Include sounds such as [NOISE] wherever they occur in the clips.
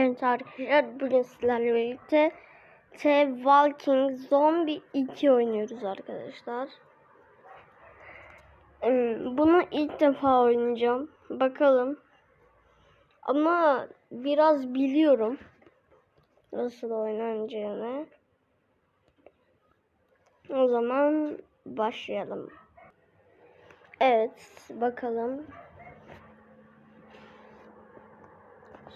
Evet arkadaşlar bugün sizlerle birlikte The Walking Zombie 2 oynuyoruz arkadaşlar. Hmm, Bunu ilk defa oynayacağım. Bakalım. Ama biraz biliyorum. Nasıl oynanacağını. O zaman başlayalım. Evet bakalım.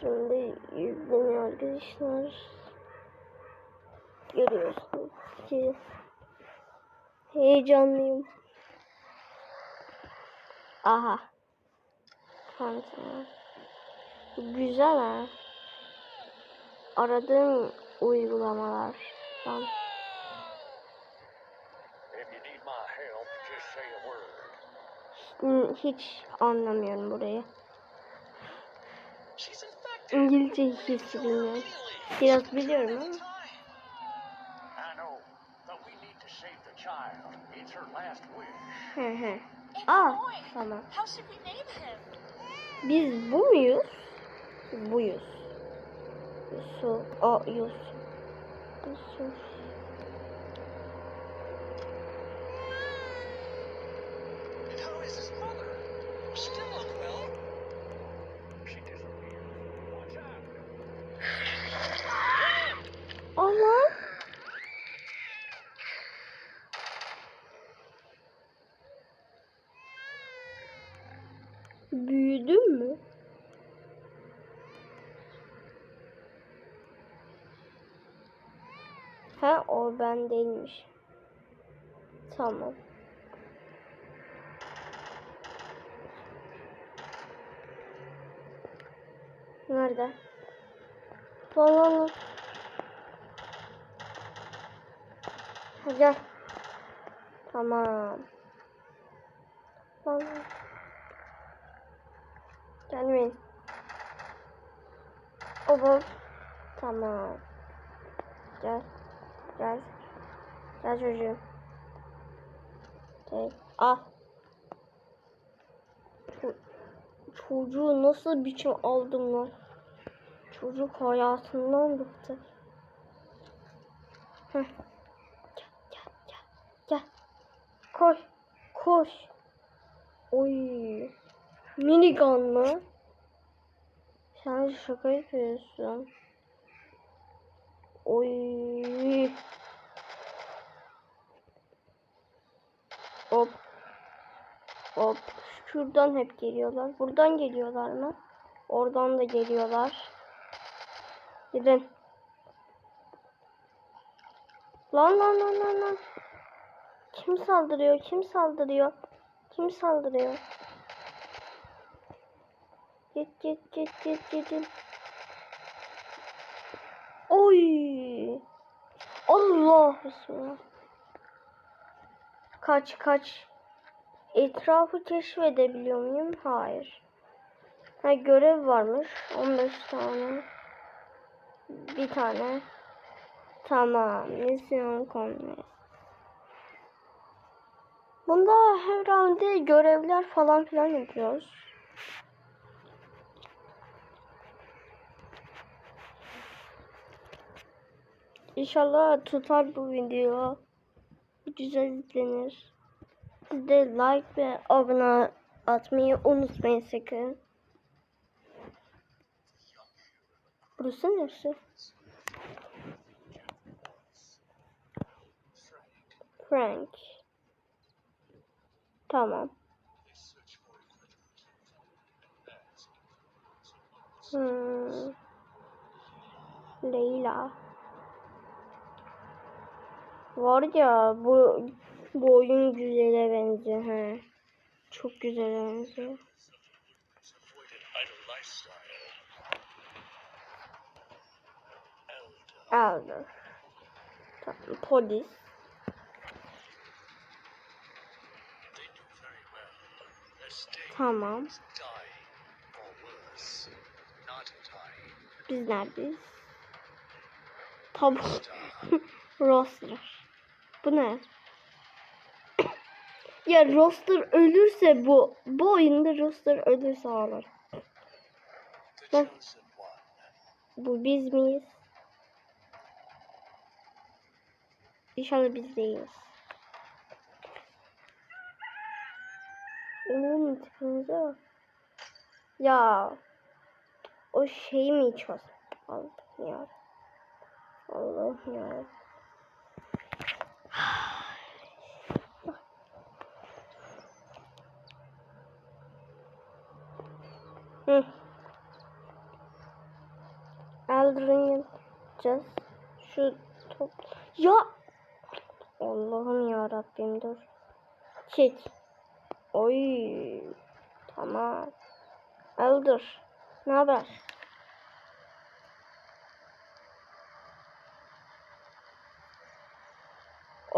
Şimdi yükleniyor arkadaşlar. Görüyorsunuz ki heyecanlıyım. Aha. Fanta. Güzel ha. Aradığım uygulamalar. Tamam. Hiç anlamıyorum burayı. İngilizce hiç bilmiyorum. Biraz biliyorum ama. Hı. It's Aa, tamam. Biz bu muyuz? Buyuz. Su. O Yusuf. Yusuf. Büyüdün mü? Ha o ben değilmiş. Tamam. Nerede? Lan lan Gel. Tamam. Lan. Gelmeyin. Oba. Tamam. Gel. Gel. Gel çocuğum. Gel. Al. Ço- çocuğu nasıl biçim aldım lan? Çocuk hayatından bıktı. Heh. Gel, gel, gel, gel. Koş, koş. Oy. Minigun mı? Sen şaka yapıyorsun. Oy. Hop. Hop. Şuradan hep geliyorlar. Buradan geliyorlar mı? Oradan da geliyorlar. Gidin. Lan lan lan lan lan. Kim saldırıyor? Kim saldırıyor? Kim saldırıyor? Git git git git gidin. Oy. Allah Bismillah. Kaç kaç. Etrafı keşfedebiliyor muyum? Hayır. Ha görev varmış. 15 tane. Bir tane. Tamam. Misyon konu. Bunda herhalde görevler falan filan yapıyoruz. İnşallah tutar bu video. Güzel izlenir. Siz de like ve abone atmayı unutmayın sakın. Burası neresi? Frank. Tamam. Hmm. Leyla. Var ya bu bu oyun güzele benziyor he. Çok güzel benziyor. Aldı. Tamam, polis. Tamam. Biz neredeyiz? Tabu. [LAUGHS] Star. Bu ne? ya roster ölürse bu bu oyunda roster ölürse ağlar. Bu biz miyiz? İnşallah biz değiliz. Oğlum tipimize. Ya o şeyi mi içiyoruz? Allah'ım ya. Allah'ım ya. Hı. Eldrain yapacağız. Şu top. Ya Allah'ım ya Rabbim dur. Çek. Oy. Tamam. Elder. Ne haber?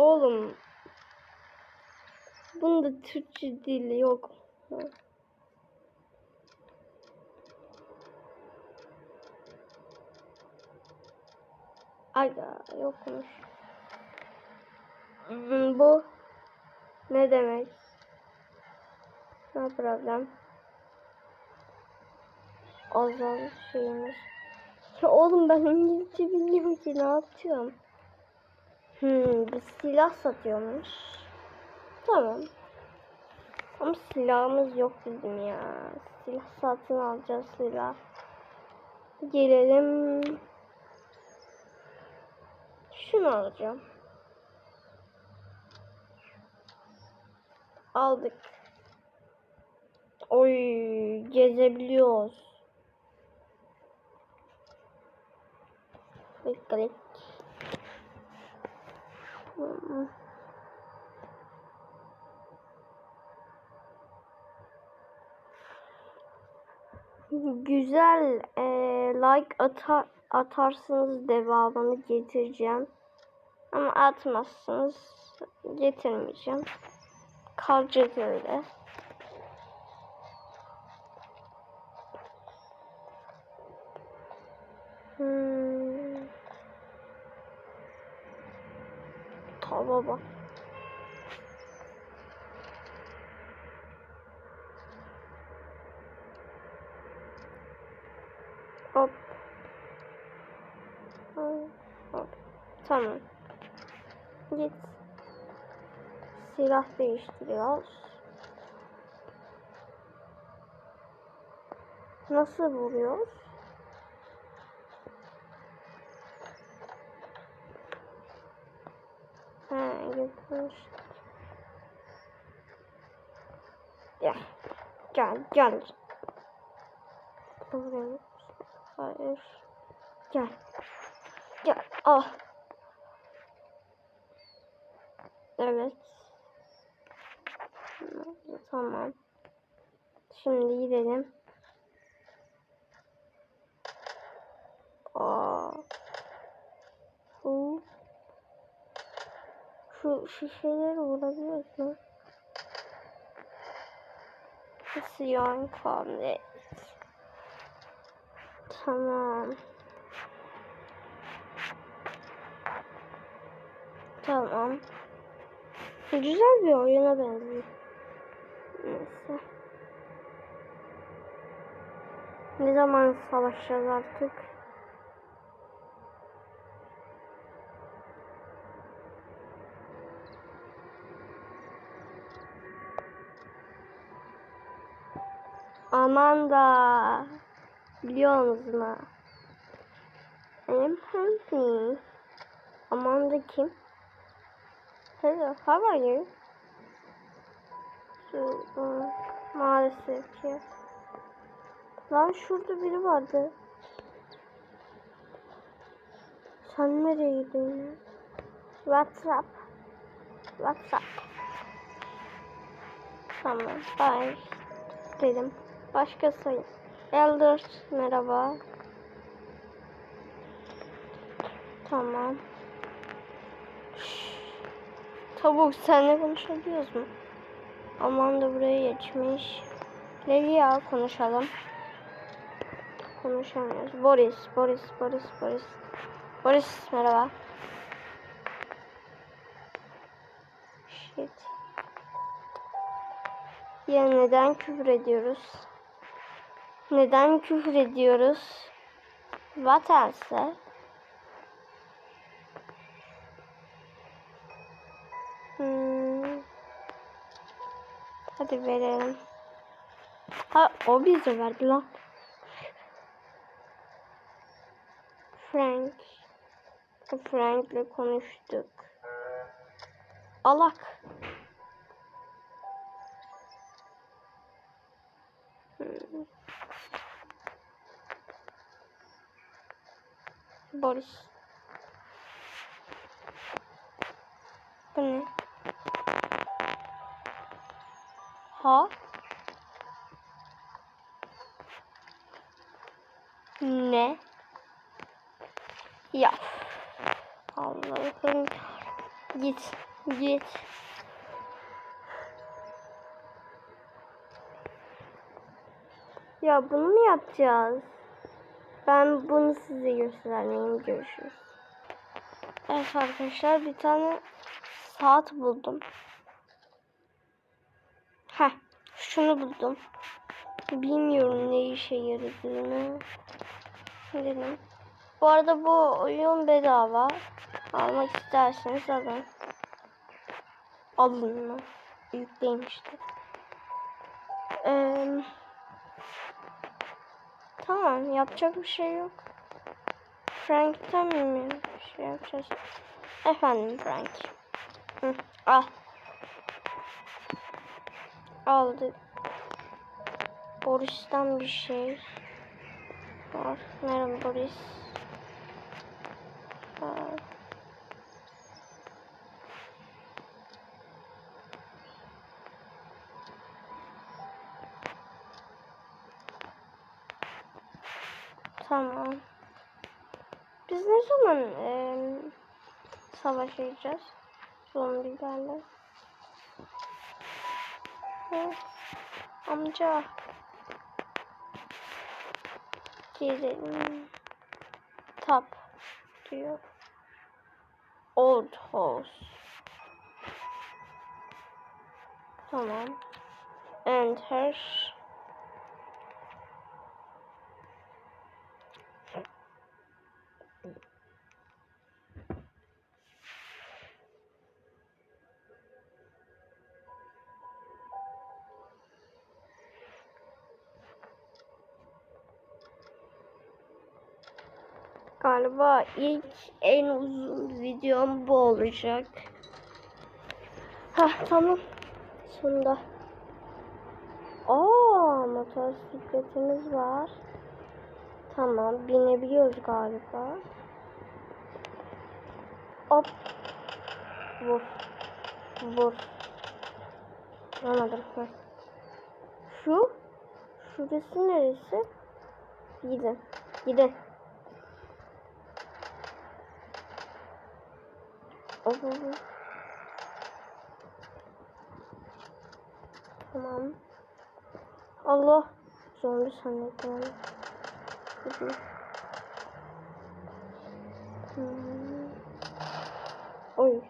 Oğlum. Bunda Türkçe dili yok. Hı. Aga yokmuş. Hmm, Bu ne demek? Ne problem? Azal şeyimiz. Ya oğlum ben İngilizce bilmiyorum ki ne yapacağım? Hmm, bir silah satıyormuş. Tamam. Ama silahımız yok bizim ya. Silah satın alacağız silah. Gelelim. Şunu alacağım. Aldık. Oy gezebiliyoruz. Klik Hmm. Güzel e, like atar atarsınız devamını getireceğim. Ama atmazsınız getirmeyeceğim. Kalacak öyle. Hop. Hop. Hop. Tamam. Git. Silah değiştiriyoruz. Nasıl vuruyoruz? He, götürmüş. Gel. Gel. Buraya. Hayır. Gel. Gel. Al. Evet. Tamam. Şimdi gidelim. Aa. Şu şu şişeleri vurabiliyoruz mu? Siyon komlet. Tamam. Tamam. Güzel bir oyuna benziyor. Neyse. Ne zaman savaşacağız artık? Amanda. Biliyor musun? I'm happy. Amanda kim? Hello, how are you? So, uh, maalesef ki. Lan şurada biri vardı. Sen nereye gidiyorsun? WhatsApp. WhatsApp. Tamam, bye. Dedim. Başka sayın. Elder, merhaba. Tamam. Şşş. Tavuk senle konuşabiliyoruz mu? Aman da buraya geçmiş. Lelia konuşalım. Konuşamıyoruz. Boris, Boris, Boris, Boris. Boris merhaba. Shit. Ya neden küfür ediyoruz? Neden küfür ediyoruz? What else? Hmm. Hadi verelim. Ha o bize verdi lan. Frank. Frank'le konuştuk. Alak. Boris. Bu ne? Ha? Ne? Ya. Allah'ım. Git. Git. Ya bunu mu yapacağız? Ben bunu size göstermeyeyim. Görüşürüz. Evet arkadaşlar bir tane saat buldum. Heh. Şunu buldum. Bilmiyorum ne işe yaradığını. Dedim. Bu arada bu oyun bedava. Almak isterseniz alın. Alın mı? Yükleyin işte. Tamam yapacak bir şey yok. Frank'ten mi bir şey yapacağız? Efendim Frank. Hı, al. Aldık. Boris'ten bir şey var. Merhaba Boris. Aa. Tamam. Biz ne zaman eee savaşacağız zombilerle? Hı. Amca. Gidelim. Tap diyor. Old house. Tamam. Enter. Galiba ilk en uzun videom bu olacak. Hah tamam. Sonunda. Aa motosikletimiz var. Tamam binebiliyoruz galiba. Hop. Vur. Vur. Anladım. Şu. Şurası neresi? Gidin. Gidin. Olur. Tamam. Allah. Zombi hı. Hmm. Oy.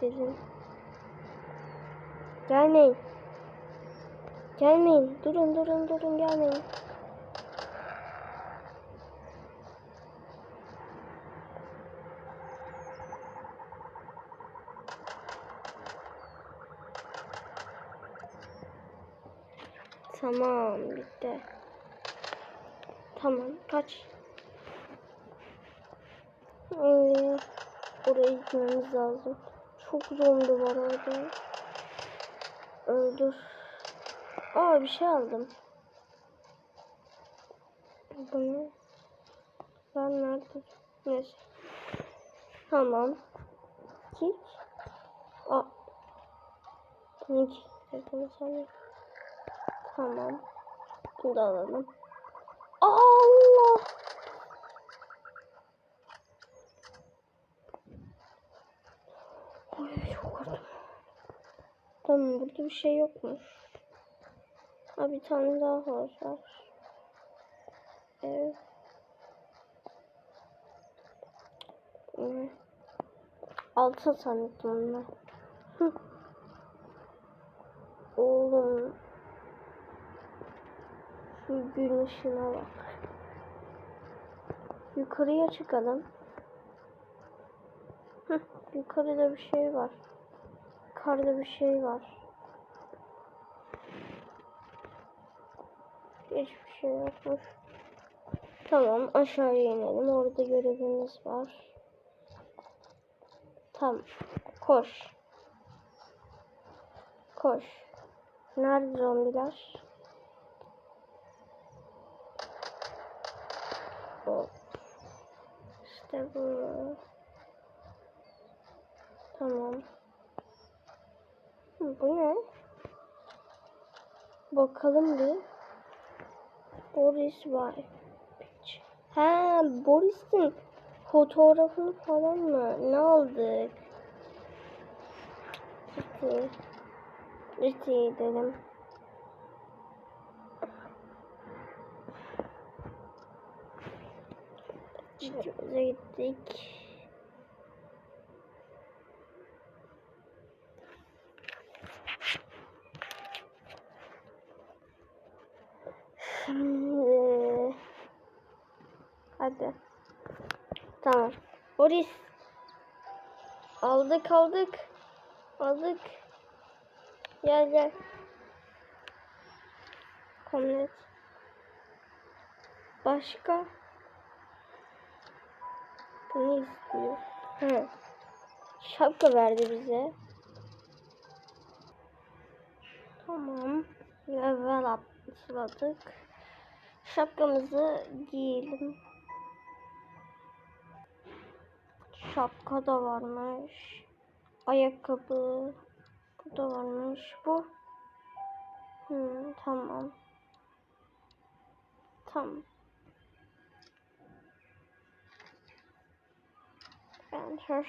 Gelin. Gelmeyin. Gelmeyin. Durun durun durun gelmeyin. Tamam bitti. Tamam kaç. Ee, oraya gitmemiz lazım. Çok zombi var orada. Öldür. Aa bir şey aldım. Bu ne? Ben nerede? Neyse. Tamam. Kick. Aa. Ne kick dedim sana? Tamam. Bunu da alalım. Allah! Ay çok korktum. Tamam burada bir şey yokmuş. Ha bir tane daha var. Evet. Evet. Altın sandım onu. Hı. Oğlum. Şu gün ışığına bak. Yukarıya çıkalım. Hıh, yukarıda bir şey var. Yukarıda bir şey var. Hiçbir şey yokmuş. Tamam aşağıya inelim. Orada görevimiz var. Tamam. Koş. Koş. Nerede zombiler? Hop. İşte bu. Tamam. Bu ne? Bakalım bir. Boris var. He, Boris'in fotoğrafını falan mı? Ne aldık? City. City dedim. City'mize gittik. Hadi. Tamam. Boris. Aldık aldık. Aldık. Gel gel. Komnet. Başka? Ne istiyor? Hı. Şapka verdi bize. Tamam. Level atladık. Şapkamızı giyelim. Şapka da varmış. Ayakkabı. Bu da varmış. Bu. Hmm, tamam. Tamam. Enter.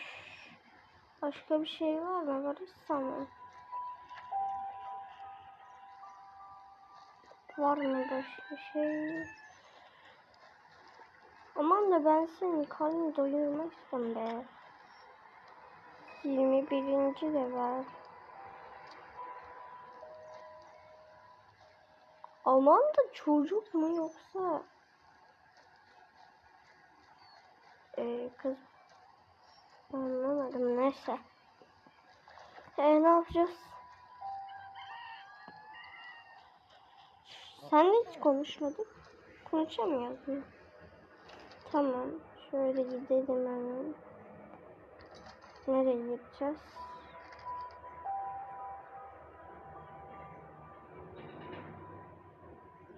Başka bir şey var mı? Barış tamam. Var mı başka şey? Aman da ben senin karnını doyurmazsam be. 21. level. Aman da çocuk mu yoksa? Ee, kız anlamadım neyse. Ee, ne yapacağız? Sen hiç konuşmadın. Konuşamıyoruz mu? Tamam. Şöyle gidelim hemen. Nereye gideceğiz?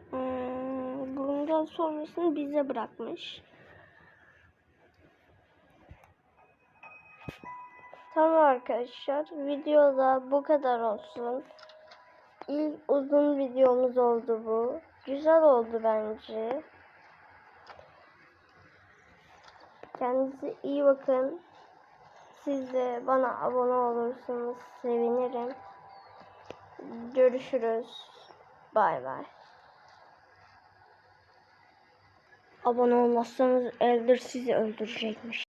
Hmm, bundan sonrasını bize bırakmış. Tamam arkadaşlar. Videoda bu kadar olsun. İlk uzun videomuz oldu bu. Güzel oldu bence. Kendinize iyi bakın. Siz de bana abone olursanız sevinirim. Görüşürüz. Bay bay. Abone olmazsanız Elder sizi öldürecekmiş.